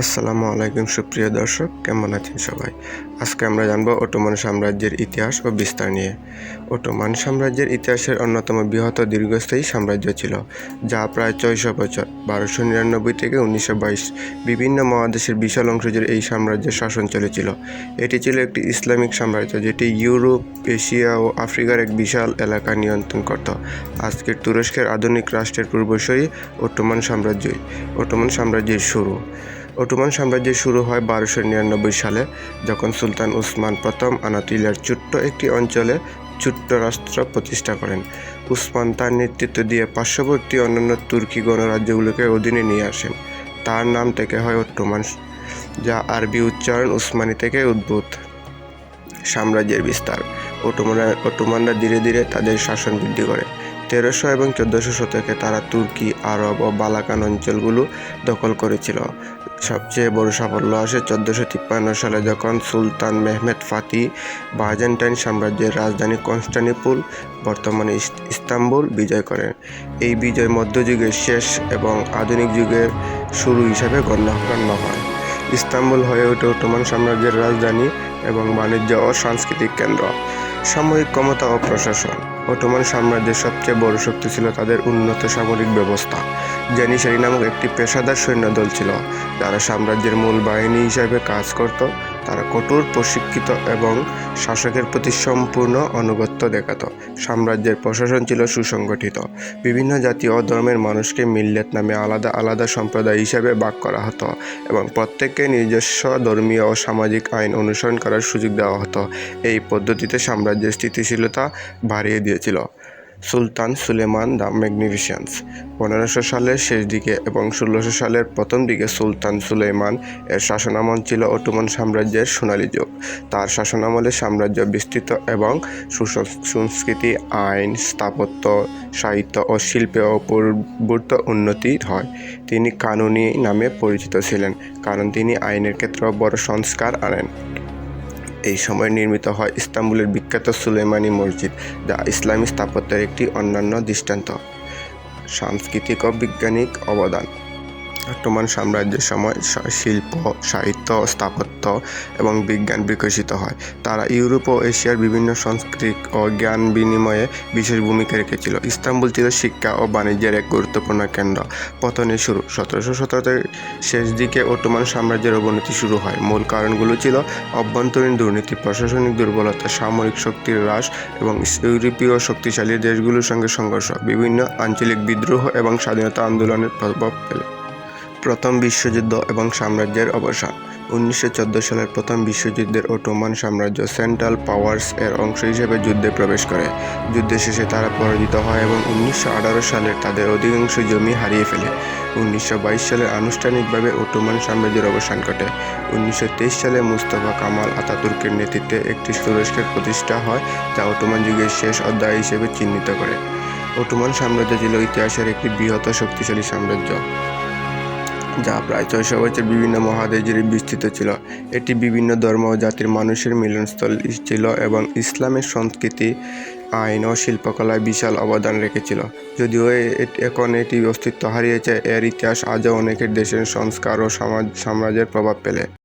আসসালামু আলাইকুম, সুপ্রিয় দর্শক, কেমন আছেন সবাই? আজকে আমরা জানব ওটোমান সাম্রাজ্যের ইতিহাস ও বিস্তার নিয়ে। ওটোমান সাম্রাজ্যের ইতিহাসের অন্যতম বৃহৎ দীর্ঘস্থায়ী সাম্রাজ্য ছিল, যা প্রায় ছয়শো বছর, বারোশো নিরানব্বই থেকে উনিশশো বাইশ বিভিন্ন মহাদেশের বিশাল অংশ জুড়ে এই সাম্রাজ্যের শাসন চলেছিল। এটি ছিল একটি ইসলামিক সাম্রাজ্য, যেটি ইউরোপ, এশিয়া ও আফ্রিকার এক বিশাল এলাকা নিয়ন্ত্রণ করত। আজকের তুরস্কের আধুনিক রাষ্ট্রের পূর্বসরী ওটোমান সাম্রাজ্যই ওটোমান সাম্রাজ্যের শুরু। ওটোমান সাম্রাজ্যের শুরু হয় বারোশো নিরানব্বই সালে, যখন সুলতান উসমান প্রথম আনাতোলিয়ার ছোট্ট একটি অঞ্চলে ছোট্ট রাষ্ট্র প্রতিষ্ঠা করেন। উসমান তার নেতৃত্ব দিয়ে পার্শ্ববর্তী অন্যান্য তুর্কি গণরাজ্যগুলোকে অধীনে নিয়ে আসেন। তার নাম থেকে হয় ওটোমান যা আরবি উচ্চারণ উসমানি থেকে উদ্ভূত। সাম্রাজ্যের বিস্তার ওটোমানরা ওটোমানরা ধীরে ধীরে তাদের শাসন বৃদ্ধি করে। তেরোশো এবং চোদ্দোশো শতকে তারা তুর্কি, আরব ও বালাকান অঞ্চলগুলো দখল করেছিল। সবচেয়ে বড় সাফল্য আসে চোদ্দোশো তিপ্পান্ন সালে যখন সুলতান মেহমেদ ফাতি বাইজেন্টাইন সাম্রাজ্যের রাজধানী কনস্টানিপুল বর্তমানে ইস্তাম্বুল, বিজয় করেন। এই বিজয় মধ্যযুগের শেষ এবং আধুনিক যুগের শুরু হিসাবে গণ্য হয়। ইস্তাম্বুল হয়ে ওঠে ওটোমান সাম্রাজ্যের রাজধানী এবং বাণিজ্য ও সাংস্কৃতিক কেন্দ্র। সামরিক ক্ষমতা ও প্রশাসন। ওটোমান সাম্রাজ্যের সবচেয়ে বড় শক্তি ছিল তাদের উন্নত সামরিক ব্যবস্থা জানিসারি নামক একটি পেশাদার সৈন্যদল ছিল। যারা সাম্রাজ্যের মূল বাহিনী হিসাবে কাজ করত, তারা কঠোর প্রশিক্ষিত এবং শাসকের প্রতি সম্পূর্ণ অনুগত্য দেখাত। সাম্রাজ্যের প্রশাসন ছিল সুসংগঠিত। বিভিন্ন জাতি ও ধর্মের মানুষকে মিল্লেত নামে আলাদা আলাদা সম্প্রদায় হিসাবে ভাগ করা হতো এবং প্রত্যেককে নিজস্ব ধর্মীয় ও সামাজিক আইন অনুসরণ করার সুযোগ দেওয়া হতো। এই পদ্ধতিতে সাম্রাজ্যের স্থিতিশীলতা বাড়িয়ে দিয়েছিল। সুলতান সুলেমান দ্য ম্যাগনিফিশিয়ান্স পনেরোশো সালের শেষ দিকে এবং ষোলোশো সালের প্রথম দিকে সুলতান সুলেমান এর শাসনামল ছিল অটোমান সাম্রাজ্যের সোনালী যুগ। তার শাসনামলে সাম্রাজ্য বিস্তৃত এবং সুসং- সংস্কৃতি আইন, স্থাপত্য, সাহিত্য ও শিল্পে অপূর্বত উন্নতি হয়। তিনি কানুনি নামে পরিচিত ছিলেন, কারণ তিনি আইনের ক্ষেত্রে বড় সংস্কার আনেন। এই সময় নির্মিত হয় ইস্তাম্বুলের বিখ্যাত সুলেমানি মসজিদ, যা ইসলামী স্থাপত্যের একটি অন্যান্য দৃষ্টান্ত। সাংস্কৃতিক ও বৈজ্ঞানিক অবদান। অটোমান সাম্রাজ্যের সময় শিল্প, সাহিত্য, স্থাপত্য এবং বিজ্ঞান বিকশিত হয়। তারা ইউরোপ ও এশিয়ার বিভিন্ন সংস্কৃতি ও জ্ঞান বিনিময়ে বিশেষ ভূমিকা রেখেছিল। ইস্তাম্বুল ছিল শিক্ষা ও বাণিজ্যের এক গুরুত্বপূর্ণ কেন্দ্র। পতনের শুরু। সতেরোশো সতেরোর শেষ দিকে অটোমান সাম্রাজ্যের অবনতি শুরু হয়। মূল কারণগুলো ছিল অভ্যন্তরীণ দুর্নীতি, প্রশাসনিক দুর্বলতা, সামরিক শক্তির হ্রাস এবং ইউরোপীয় শক্তিশালী দেশগুলোর সঙ্গে সংঘর্ষ। বিভিন্ন আঞ্চলিক বিদ্রোহ এবং স্বাধীনতা আন্দোলনের প্রভাব ফেলে। প্রথম বিশ্বযুদ্ধ এবং সাম্রাজ্যের অবসান। উনিশশো চোদ্দ সালের প্রথম বিশ্বযুদ্ধের ওটোমান সাম্রাজ্য সেন্ট্রাল পাওয়ার্স এর অংশ হিসেবে যুদ্ধে প্রবেশ করে। যুদ্ধ শেষে তারা পরাজিত হয় এবং উনিশশো আঠারো সালে তাদের অধিকাংশ জমি হারিয়ে ফেলে। উনিশশো বাইশ সালে আনুষ্ঠানিকভাবে ওটোমান সাম্রাজ্যের অবসান ঘটে। উনিশশো তেইশ সালে মুস্তফা কামাল আতাতুর্কের নেতৃত্বে একটি তুরস্কের প্রতিষ্ঠা হয়, যা ওটোমান যুগের শেষ অধ্যায় হিসেবে চিহ্নিত করে। ওটোমান সাম্রাজ্য ছিল ইতিহাসের একটি বৃহৎ শক্তিশালী সাম্রাজ্য। যা প্রায় ছয়শো বছর বিভিন্ন মহাদেশ জুড়ে বিস্তৃত ছিল। এটি বিভিন্ন ধর্ম ও জাতির মানুষের মিলনস্থল ছিল এবং ইসলামের সংস্কৃতি, আইন ও শিল্পকলায় বিশাল অবদান রেখেছিল। যদিও এখন এটি অস্তিত্ব হারিয়েছে, এর ইতিহাস আজও অনেকের দেশের সংস্কার ও সমাজ, সাম্রাজ্যের প্রভাব ফেলে।